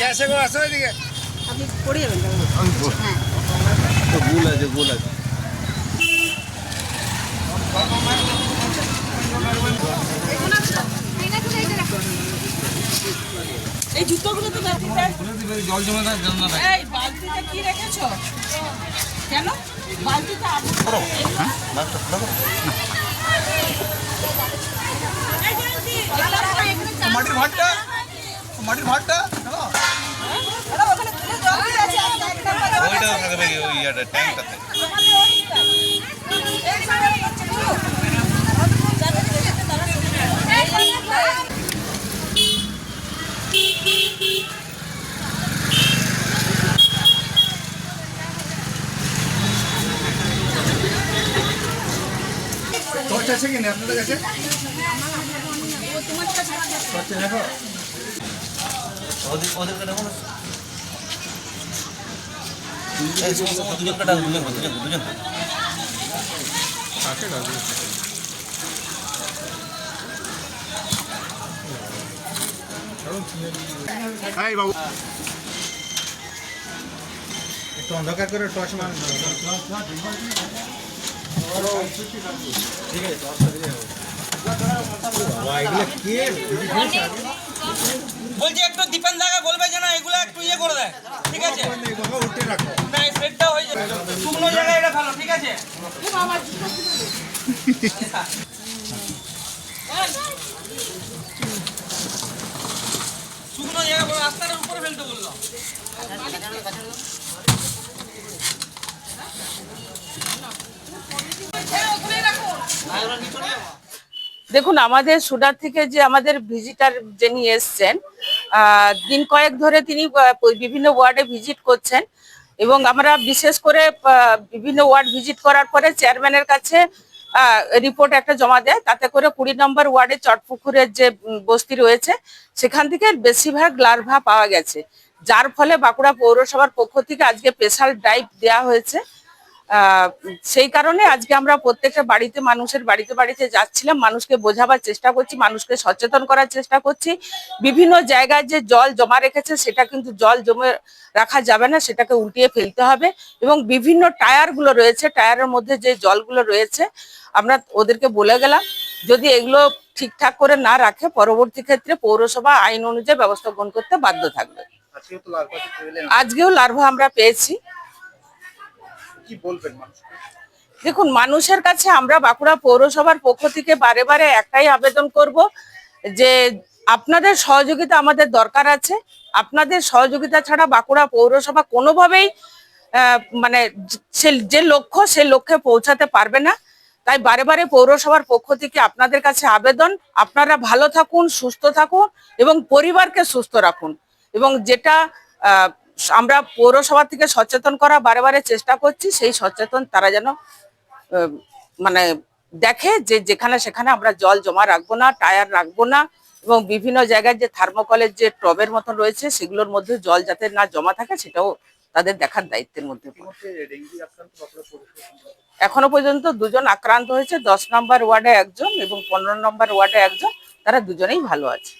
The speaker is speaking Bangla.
গ্যাসে গো আসো এদিকে। আপনি পড়ে। যাবেন হ্যাঁ। তো ভুল আছে ভুল আছে। এই জুতোগুলো তো বালতিতে জল জমে থাকে জল না। এই বালতিতে কি রেখেছো? কেন? বালতিতে আবু মাটির ভাতটা মাটির ভাতটা ওইটা থাকবে ওই ইয়াটা ট্যাঙ্কটাতে টর্চ আছে কিনা আপনাদের কাছে ওদের ওদেরকে দেখো না এই দুজন কাটা দুজন দুজন দুজন হাই বাবু। একটু অন্ধকার করে টর্চ মার ঠিক আছে টর্চটা দিয়ে যাব কে? বলছি একটু দীপেন দাকে বলবে যে না এগুলো একটু ইয়ে করে দেয় ঠিক আছে? উঠে রাখো। দেখুন, আমাদের সুডার থেকে যে আমাদের ভিজিটার যিনি এসছেন দিন কয়েক ধরে তিনি বিভিন্ন ওয়ার্ডে ভিজিট করছেন। এবং আমরা বিশেষ করে বিভিন্ন ওয়ার্ড ভিজিট করার পরে চেয়ারম্যানের কাছে রিপোর্ট একটা জমা দেয়। তাতে করে কুড়ি নম্বর ওয়ার্ডে চটপুকুরের যে বস্তি রয়েছে, সেখান থেকে বেশিরভাগ লার্ভা পাওয়া গেছে। যার ফলে বাঁকুড়া পৌরসভার পক্ষ থেকে আজকে স্পেশাল ড্রাইভ দেয়া হয়েছে। সেই কারণে আজকে আমরা প্রত্যেকটা বাড়িতে মানুষের বাড়িতে বাড়িতে যাচ্ছিলাম। মানুষকে বোঝাবার চেষ্টা করছি মানুষকে সচেতন করার চেষ্টা করছি। বিভিন্ন জায়গায় যে জল জমা রেখেছে সেটা কিন্তু জল জমে রাখা যাবে না সেটাকে উল্টিয়ে ফেলতে হবে। এবং বিভিন্ন টায়ারগুলো রয়েছে টায়ারের মধ্যে যে জলগুলো রয়েছে আমরা ওদেরকে বলে গেলাম যদি এগুলো ঠিকঠাক করে না রাখে পরবর্তী ক্ষেত্রে পৌরসভা আইন অনুযায়ী ব্যবস্থা গ্রহণ করতে বাধ্য থাকবে। আজকেও লার্ভা আমরা পেয়েছি। কি বলবেন দেখুন, মানুষের কাছে আমরা বাঁকুড়া পৌরসভার পক্ষ থেকে বারে বারে একটাই আবেদন করব যে আপনাদের সহযোগিতা আমাদের দরকার আছে। আপনাদের সহযোগিতা ছাড়া বাঁকুড়া পৌরসভা কোনোভাবেই মানে যে লক্ষ্য, সে লক্ষ্যে পৌঁছাতে পারবে না। তাই বারে বারে পৌরসভার পক্ষ থেকে আপনাদের কাছে আবেদন। আপনারা ভালো থাকুন, সুস্থ থাকুন এবং পরিবারকে সুস্থ রাখুন এবং যেটা আমরা পৌরসভা থেকে সচেতন করা বারে বারে চেষ্টা করছি, সেই সচেতন তারা যেন মানে দেখে যে যেখানে সেখানে আমরা জল জমা রাখব না, টায়ার রাখব না এবং বিভিন্ন জায়গায় যে থার্মোকলের যে টবের মতন রয়েছে সেগুলোর মধ্যে জল যাতে না জমা থাকে সেটাও তাদের দেখার দায়িত্বের মধ্যে এখনও পর্যন্ত দুজন আক্রান্ত হয়েছে, দশ নম্বর ওয়ার্ডে একজন এবং পনেরো নম্বর ওয়ার্ডে একজন, তারা দুজনেই ভালো আছে।